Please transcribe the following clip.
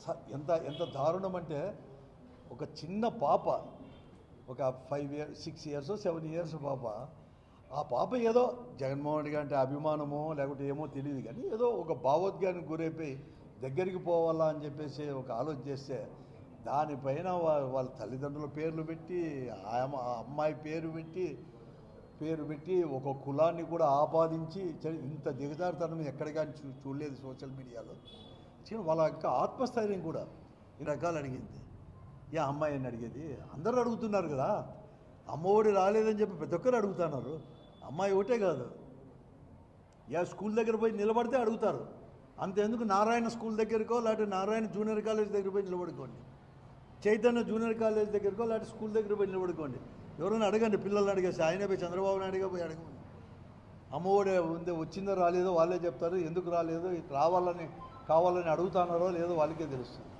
స- ఎంత ఎంత దారుణం అంటే ఒక చిన్న పాప ఒక five year six years seven years పాప ఆ పాప ఏదో జగన్మోహన్ రెడ్డి అంటే అభిమానమో లేకుంటే ఏమో తెలియదు కానీ ఏదో ఒక భావోద్గానికి గురైపోయి దగ్గరికి పోవాలా అని చెప్పేసి ఒక ఆలోచన చేస్తే దానిపైన వాళ్ళ తల్లిదండ్రుల పేర్లు పెట్టి ఆ అమ్మ- ఆ అమ్మాయి పేరు పెట్టి పేరు పెట్టి ఒక కులాన్ని కూడా ఆపాదించి ఇంత దిగజారుతనం ఎక్కడ కానీ చూ చూడలేదు సోషల్ మీడియాలో. వాళ్ళ యొక్క ఆత్మస్థైర్యం కూడా ఈ రకాలు అడిగింది. ఏ అమ్మాయి అని అడిగేది అందరూ అడుగుతున్నారు కదా అమ్మఒడి రాలేదని చెప్పి ప్రతి ఒక్కరు అడుగుతున్నారు. అమ్మాయి ఒకటే కాదు యా స్కూల్ దగ్గర పోయి నిలబడితే అడుగుతారు. అంతేందుకు నారాయణ స్కూల్ దగ్గరకో లేకపోతే నారాయణ జూనియర్ కాలేజ్ దగ్గర పోయి నిలబడుకోండి. చైతన్య జూనియర్ కాలేజ్ దగ్గరకో లేకపోతే స్కూల్ దగ్గర పోయి నిలబడుకోండి. ఎవరైనా అడగండి పిల్లల్ని అడిగేసి ఆయనే పోయి చంద్రబాబు నాయుడుగా పోయి అడగండి అమ్మఒడి ఉంది వచ్చిందో రాలేదో వాళ్ళే చెప్తారు ఎందుకు రాలేదో రావాలని కావాలని అడుగుతున్నారో లేదో వాళ్ళకే తెలుస్తుంది.